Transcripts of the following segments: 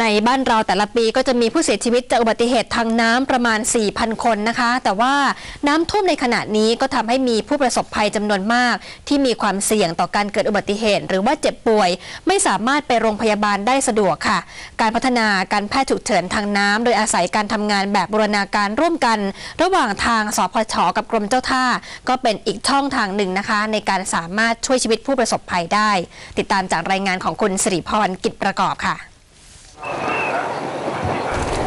ในบ้านเราแต่ละปีก็จะมีผู้เสียชีวิตจากอุบัติเหตุทางน้ำประมาณ 4,000 คนนะคะ แต่ว่าน้ำท่วมในขณะนี้ก็ทำให้มีผู้ประสบภัยจำนวนมาก ที่มีความเสี่ยงต่อการเกิดอุบัติเหตุ หรือว่าเจ็บป่วย ไม่สามารถไปโรงพยาบาลได้สะดวกค่ะ การพัฒนาการแพทย์ฉุกเฉินทางน้ำโดยอาศัยการทำงานแบบบูรณาการร่วมกัน ระหว่างทางสพชกับกรมเจ้าท่า ก็เป็นอีกช่องทางหนึ่งนะคะ ในการสามารถช่วยชีวิตผู้ประสบภัยได้ ติดตามจากรายงานของคุณสิริพรกิจประกอบค่ะ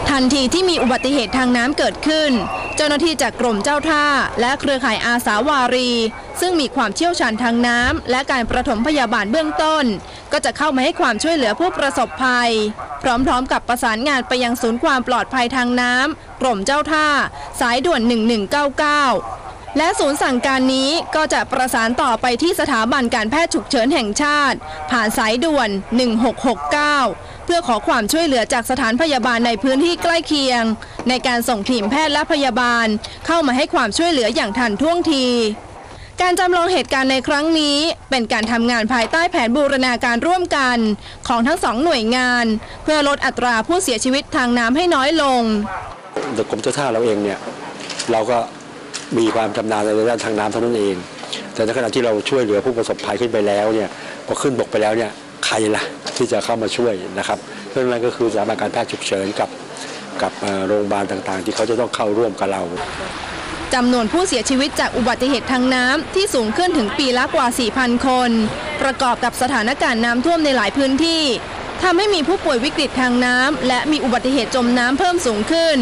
ทันทีที่มีอุบัติเหตุทางน้ำเกิดขึ้น เจ้าหน้าที่จากกรมเจ้าท่า และเครือข่ายอาสาวารี ซึ่งมีความเชี่ยวชาญทางน้ำและการประถมพยาบาลเบื้องต้น ก็จะเข้ามาให้ความช่วยเหลือผู้ประสบภัย พร้อมๆ กับประสานงานไปยังศูนย์ความปลอดภัยทางน้ำกรมเจ้าท่า สายด่วน 1199และศูนย์สั่งการนี้ก็จะประสานต่อไปที่สถาบันการแพทย์ฉุกเฉินแห่งชาติ ผ่านสายด่วน 1669 พื่อขอความช่วยเหลือจากสถานพยาบาลในพื้นที่ใกล้เคียง ในการส่งทีมแพทย์และพยาบาล เข้ามาให้ความช่วยเหลืออย่างทันท่วงทีการจำลองเหตุการณ์ในครั้งนี้ เป็นการทำงานภายใต้แผนบูรณาการร่วมกัน ของทั้งสองหน่วยงาน เพื่อลดอัตราผู้เสียชีวิตทางน้ำให้น้อยลงโดยกรมเจ้าท่าเราเองเนี่ยเราก็มีความชำนาญในด้านทางน้ำเท่านั้นเอง แต่ในขณะที่เราช่วยเหลือผู้ประสบภัยขึ้นไปแล้วเนี่ยพอขึ้นบกไปแล้วเนี่ย ใครล่ะที่จะเข้ามาช่วยนะครับเพราะฉะนั้นก็คือสถาบันการแพทย์ฉุกเฉินกับกับเอ่อโรงพยาบาลต่างๆ ที่เขาจะต้องเข้าร่วมกับเราจำนวนผู้เสียชีวิตจากอุบัติเหตุทางน้ำที่สูงขึ้นถึงปีละกว่า 4,000 คน ประกอบกับสถานการณ์น้ำท่วมในหลายพื้นที่ทำให้มีผู้ป่วยวิกฤตทางน้ำและมีอุบัติเหตุจมน้ำเพิ่มสูงขึ้น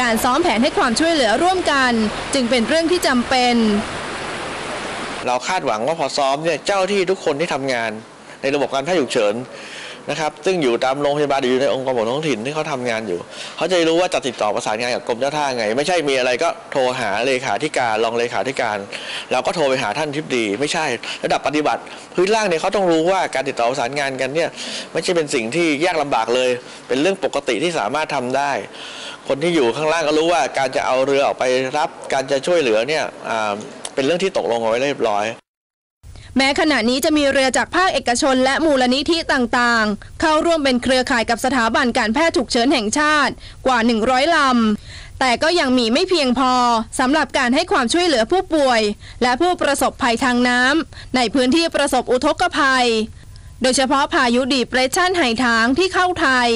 การซ้อมแผนให้ความช่วยเหลือร่วมกัน จึงเป็นเรื่องที่จำเป็น เราคาดหวังว่าพอซ้อมเนี่ยเจ้าที่ทุกคนที่ทำงาน ในระบบการแพทย์ฉุกเฉินนะครับ ซึ่งอยู่ตามโรงพยาบาลหรืออยู่ในองค์กรปกครองท้องถิ่นที่เขาทำงานอยู่ เขาจะรู้ว่าจะติดต่อประสานงานกับกรมเจ้าท่าไง ไม่ใช่มีอะไรก็โทรหาเลขาธิการรองเลขาธิการเราก็โทรไปหาท่านทิบดี ไม่ใช่ระดับปฏิบัติพื้นล่างเนี่ยเขาต้องรู้ว่าการติดต่อประสานงานกันเนี่ยไม่ใช่เป็นสิ่งที่ยากลำบากเลย เป็นเรื่องปกติที่สามารถทำได้ คนที่อยู่ข้างล่างก็รู้ว่าการจะเอาเรือออกไปรับ การจะช่วยเหลือเนี่ยอ่าเป็นเรื่องที่ตกลงเอาไว้เรียบร้อย แม้ขณะนี้จะมีเรือจากภาคเอกชนและมูลนิธิต่างๆ เข้าร่วมเป็นเครือข่ายกับสถาบันการแพทย์ฉุกเฉินแห่งชาติกว่า 100 ลำ แต่ก็ยังมีไม่เพียงพอสำหรับการให้ความช่วยเหลือผู้ป่วย และผู้ประสบภัยทางน้ำในพื้นที่ประสบอุทกภัย โดยเฉพาะพายุดีเปรสชันไห่ทางที่เข้าไทย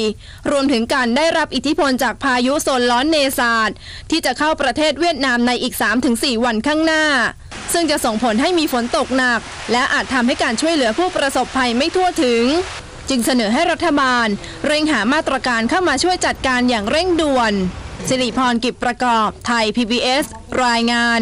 รวมถึงการได้รับอิทธิพลจากพายุโซนร้อนเนซาดที่จะเข้าประเทศเวียดนามในอีก 3-4 วันข้างหน้า ซึ่งจะส่งผลให้มีฝนตกหนัก และอาจทำให้การช่วยเหลือผู้ประสบภัยไม่ทั่วถึง จึงเสนอให้รัฐบาล เร่งหามาตรการเข้ามาช่วยจัดการอย่างเร่งด่วน สิริพรกิบประกอบ ไทย PBS รายงาน